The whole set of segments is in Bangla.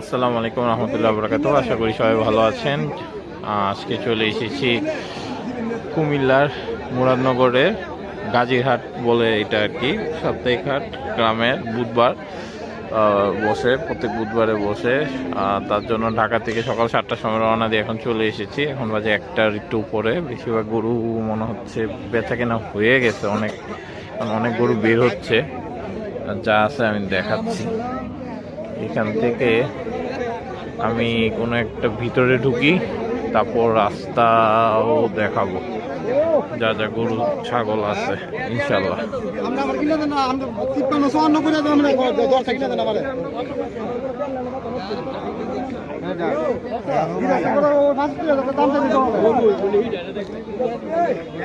আসসালামু আলাইকুম রহমতুল্লাহ বরকাত আশা করি সবাই ভালো আছেন। আজকে চলে এসেছি কুমিল্লার মুরাদনগরের গাজীরহাট বলে এটা আর কি সাপ্তাহিক হাট গ্রামের বুধবার বসে, প্রত্যেক বুধবারে বসে তার জন্য ঢাকা থেকে সকাল সাতটার সময় রওনা দিয়ে এখন চলে এসেছি। এখন বাজে একটার একটু উপরে, বেশিরভাগ গরু মনে হচ্ছে বেচা কেনা হয়ে গেছে, অনেক অনেক গরু বের হচ্ছে যা আছে আমি দেখাচ্ছি। এখান থেকে আমি কোনো একটা ভিতরে ঢুকি তারপর রাস্তাও দেখাবো। যা যা গরু ছাগল আছে ইনশাল্লাহ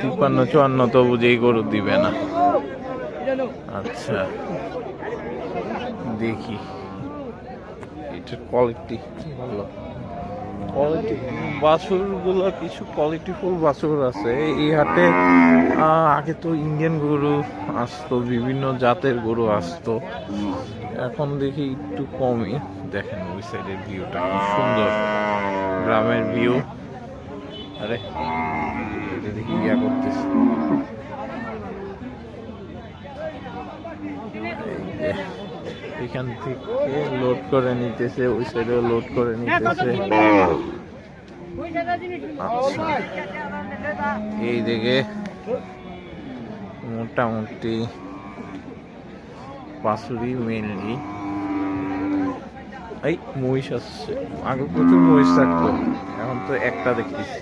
তিপ্পান্ন চুয়ান্ন তো বুঝেই গরু দিবে না। আচ্ছা দেখি। এটার কোয়ালিটি ভালো। কোয়ালিটি বাছুরগুলো কিছু কোয়ালিটিফুল বাছুর আছে। এই হাটে আগে তো ইন্ডিয়ান গরু আসতো বিভিন্ন জাতের গরু আসতো। এখন দেখি একটু কমই। দেখেন ওই সাইডের ভিউটা সুন্দর। গ্রামের ভিউ আরে দেখি ইয়া করতেছে। যে, এখান থেকে লোড করে নিতেছে ওই সাইডেও লোড করে নিতেছে। আচ্ছা। এই দিকে মোটামুটি পাশুরি মেনলি এই মহিষ আসছে। আগে প্রচুর মহিষ থাকতো এখন তো একটা দেখতেছি।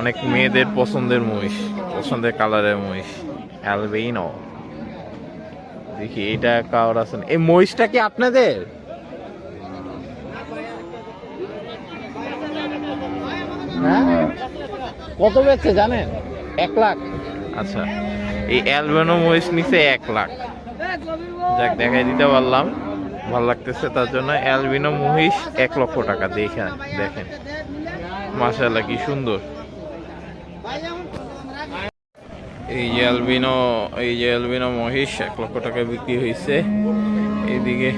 অনেক মেয়েদের পছন্দের মহিষ পছন্দের কালারের মহিষ অ্যালবেইনো দেখি এটা কার আছে? এই মহিষটা কি আপনাদের? হ্যাঁ? কত বেচছে জানেন? এক লাখ। আচ্ছা এই অ্যালবেনো মহিষ নিচে এক লাখ। যাক দেখাই দিতে পারলাম। ভালো লাগতেছে তার জন্য। অ্যালবিনো মহিষ এক লক্ষ টাকা দেখেন দেখেন। মাশাল্লাহ কি সুন্দর। এই যে অ্যালবিনো, এই যে অ্যালবিনো মহিষ এক লক্ষ টাকা বিক্রি হয়েছে এইদিকে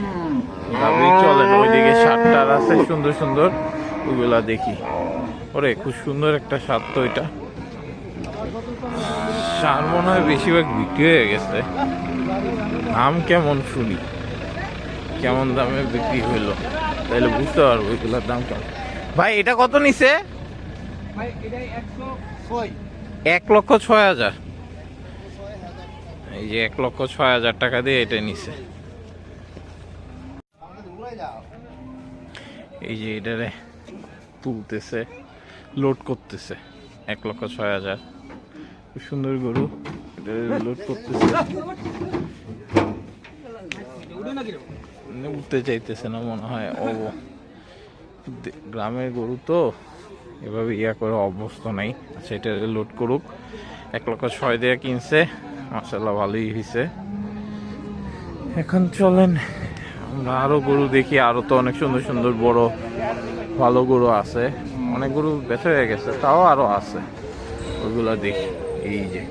গাভী চলে ওইদিকে সাতটার আছে, সুন্দর সুন্দর। ওইগুলা দেখি। ওরে, খুব সুন্দর একটা সার তো এটা। সার মনে হয় বেশিরভাগ বিক্রি হয়ে গেছে। দাম কেমন শুনি? কেমন দামে বিক্রি হইল? তাহলে বুঝতে পারব ওইগুলোর দাম কেমন। ভাই, এটা কত নিছে? এক লক্ষ ছয় হাজার। এই যে এক লক্ষ ছয় হাজার টাকা দিয়ে এটা লোড করতেছে। এক লক্ষ ছয় হাজার। খুব সুন্দর গরু। লোড করতেছে। উঠতে চাইতেছে না মনে হয়। ও গ্রামের গরু তো। এভাবে ইয়া করে অভ্যস্ত নাই। আচ্ছা এটা লোড করুক। এক লক্ষ ছয় দিয়ে কিনছে। মাসাল্লাহ ভালোই হয়েছে এখন চলেন, আমরা আরও গরু দেখি। আরও তো অনেক সুন্দর সুন্দর বড়, ভালো গরু আছে। অনেক গরু বেঁচে হয়ে গেছে, তাও আরও আছে। ওইগুলা দেখি। এই যে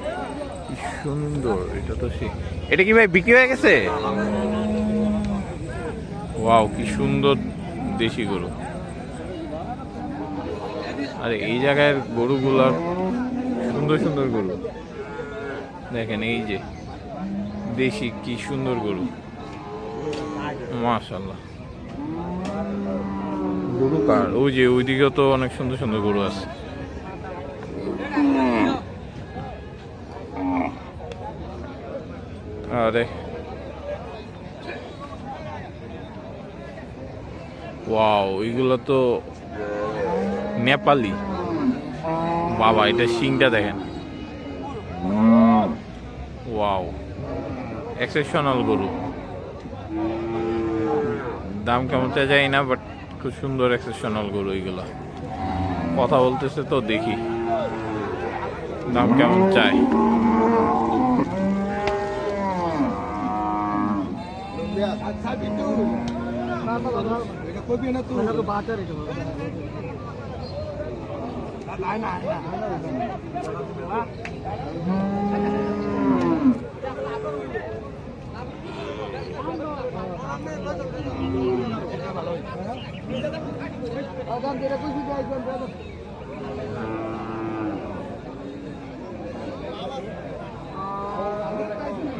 সুন্দর, এটা তো সে এটা কি ভাই বিক্রি হয়ে গেছে? ওয়াও, কি সুন্দর দেশি গরু। আরে এই জায়গায় গরুগুলার সুন্দর সুন্দর গরু। দেখেন এই যে, দেশি কি সুন্দর গরু। মাশাল্লাহ গরু কার? ওই যে, ওইদিকেও তো অনেক সুন্দর সুন্দর গরু আছে। আরে। ওয়াও, এগুলো তো নেপালি। বাবা এটা শিংটা দেখেন। ওয়াও এক্সেপশনাল গরু। দাম কেমন চাই যাই না বাট খুব সুন্দর এক্সেপশনাল গরু এগুলো। কথা বলতেছে তো দেখি। দাম কেমন চাই? কবি না তো? বাটার এটা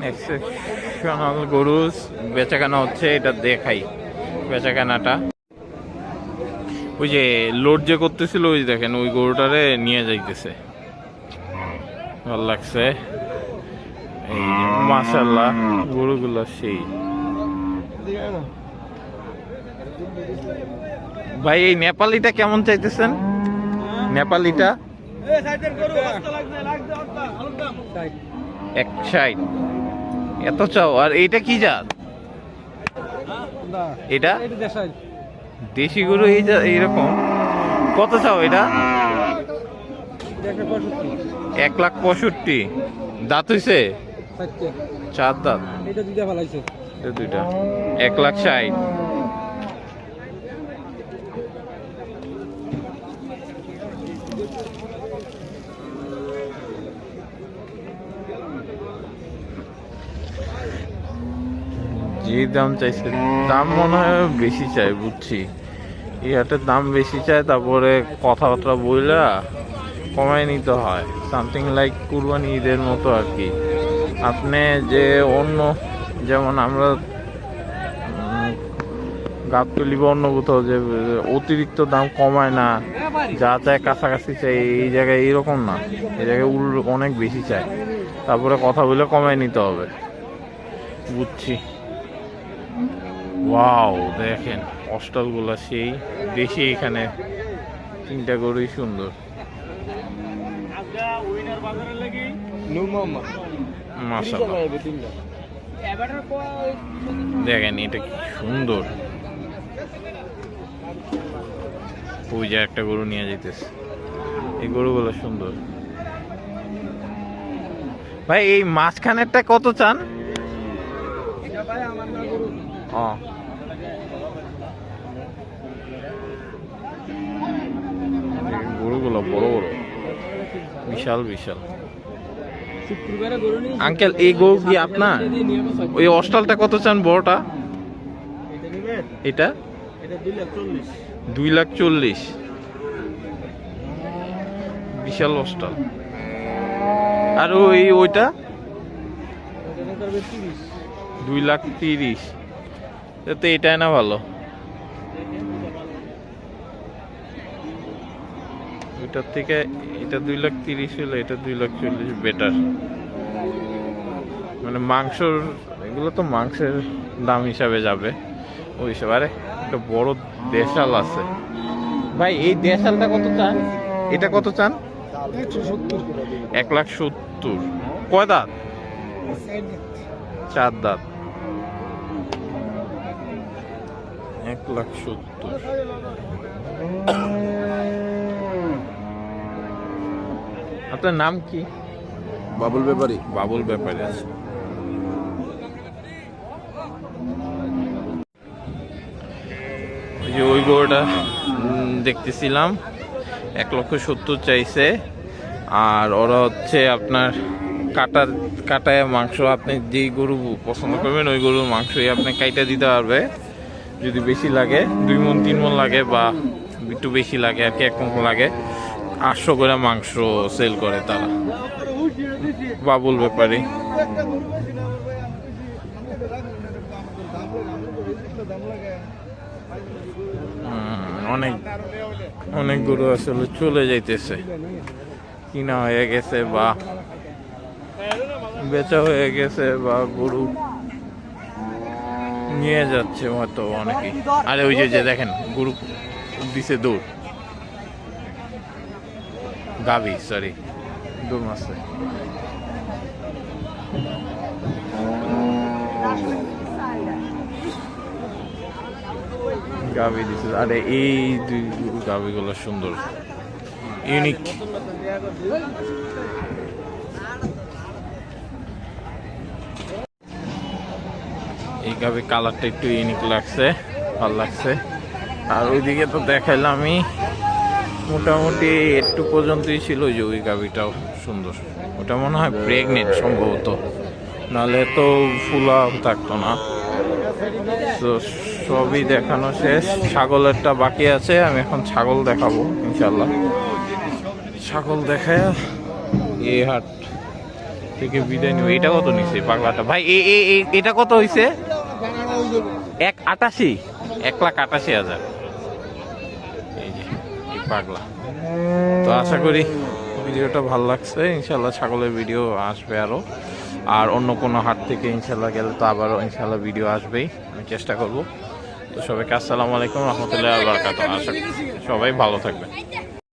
এক্সেপশনাল গরু বেচাকেনা হচ্ছে এটা দেখাই বেচাকেনাটা ওই যে লোড যে করতেছিল ওই দেখেন ওই গরুটারে নিয়ে যাইতেছে। ভালো লাগছে। এই মাসাল্লাহ গরুগুলো সেই। ভাই এই নেপালিটা কেমন চাইতেছেন? নেপালিটা? এক সাইড। এত চাও আর এইটা কি জাত? এটা? দেশি গরু এই যা এইরকম। কত চাও এটা? এক লাখ পঁয়ষট্টি। দাঁত হইছে? চার দাঁত। দুইটা। এক লাখ ষাট। যে দাম চাইছে, দাম মনে হয় বেশি চাই, বুঝছি। এই হাটের দাম বেশি চায়, তারপরে কথাবার্তা বইলা কমায় নিতে হয়। সামথিং লাইক কুরবানি ঈদের মতো আর কি। আপনি যে অন্য, যেমন আমরা গাবতলি বা অন্য কোথাও যে অতিরিক্ত দাম কমায় না, যা চায় কাছাকাছি চাই এই জায়গায় এইরকম না। এই জায়গায় উল অনেক বেশি চায়। তারপরে কথা বলে কমায় নিতে হবে। বুঝছি। ওয়াও দেখেন অস্টালগুলা সেই দেশি এখানে তিনটা গরুই সুন্দর। দেখেন, এটা কি সুন্দর। যে একটা গরু নিয়ে যেতেছে এই গরুগুলো সুন্দর। ভাই, এই মাঝখানেরটা কত চান? এই গরুগুলো বড় বড়। বিশাল বিশাল। আঙ্কেল এই গরু কি আপনার? ওই অস্টালটা কত চান বড়টা? এটা নিবেন? এটা? এটা দুই লাখ চল্লিশ। বিশাল অস্টাল। আর ওই ওইটা? দুই লাখ তিরিশ। তো এটাই না ভালো। ওইটার থেকে এটা দুই লাখ তিরিশ হলে এটা দুই লাখ চল্লিশ বেটার মানে মাংসর, এগুলো তো মাংসের দাম হিসাবে যাবে। ওই হিসাবে, আরে একটা বড় দেশাল আছে। ভাই, এই দেশালটা কত চান? এটা কত চান? এক লাখ সত্তর। কয় দাঁত? চার দাঁত। এক লাখ সত্তর। আপনার নাম কি? বাবুল ব্যাপারী। বাবুল ব্যাপারে আছে ওই যে ওই গরুটা দেখতেছিলাম এক লক্ষ সত্তর চাইছে আর ওরা হচ্ছে আপনার কাটার কাটায় মাংস আপনি যেই গরু পছন্দ করবেন ওই গরুর মাংসই আপনি কাইটা দিতে পারবে। যদি বেশি লাগে, দুই মন, তিন মন লাগে বা একটু বেশি লাগে আর কি, এক মন লাগে, আটশো করে মাংস সেল করে তারা। বাবুল ব্যাপারী। অনেক অনেক গরু আসলে চলে যাইতেছে। কিনা হয়ে গেছে বা বেচা হয়ে গেছে বা গরু নিয়ে যাচ্ছে হয়তো অনেকেই। আরে ওই যে দেখেন গরু দিছে দৌড় গাবি সরি দৌড় মারছে। গাবি দিছে। আরে এই দুই গাবিগুলো সুন্দর। ইউনিক। এই গাবি কালারটা একটু ইউনিক লাগছে, ভালো লাগছে। আর ওইদিকে তো দেখাইলাম আমি মোটামুটি একটু পর্যন্তই ছিল ওই যে ওই গাভিটাও সুন্দর। ওটা মনে হয় প্রেগনেন্ট সম্ভবত। নাহলে তো ফুলা থাকতো না। তো সবই দেখানো শেষ। ছাগলেরটা বাকি আছে, আমি এখন ছাগল দেখাবো ইনশাল্লাহ ছাগল দেখায়, এই হাট থেকে বিদায় নিব। এটা কত নিছে পাগলাটা? ভাই, এ, এ- এ- এটা কত হইছে? এক আটাশি? এক লাখ আটাশি হাজার। পাগলা। তো আশা করি ভিডিওটা ভালো লাগছে। ইনশাল্লাহ ছাগলের ভিডিও আসবে আরও। আর অন্য কোনো হাট থেকে ইনশাল্লাহ গেলে তো আবারও ইনশাল্লাহ ভিডিও আসবেই। আমি চেষ্টা করব। তো সবাইকে আসসালামু আলাইকুম রহমতুল্লাহ বারকাত আশা সবাই ভালো থাকবে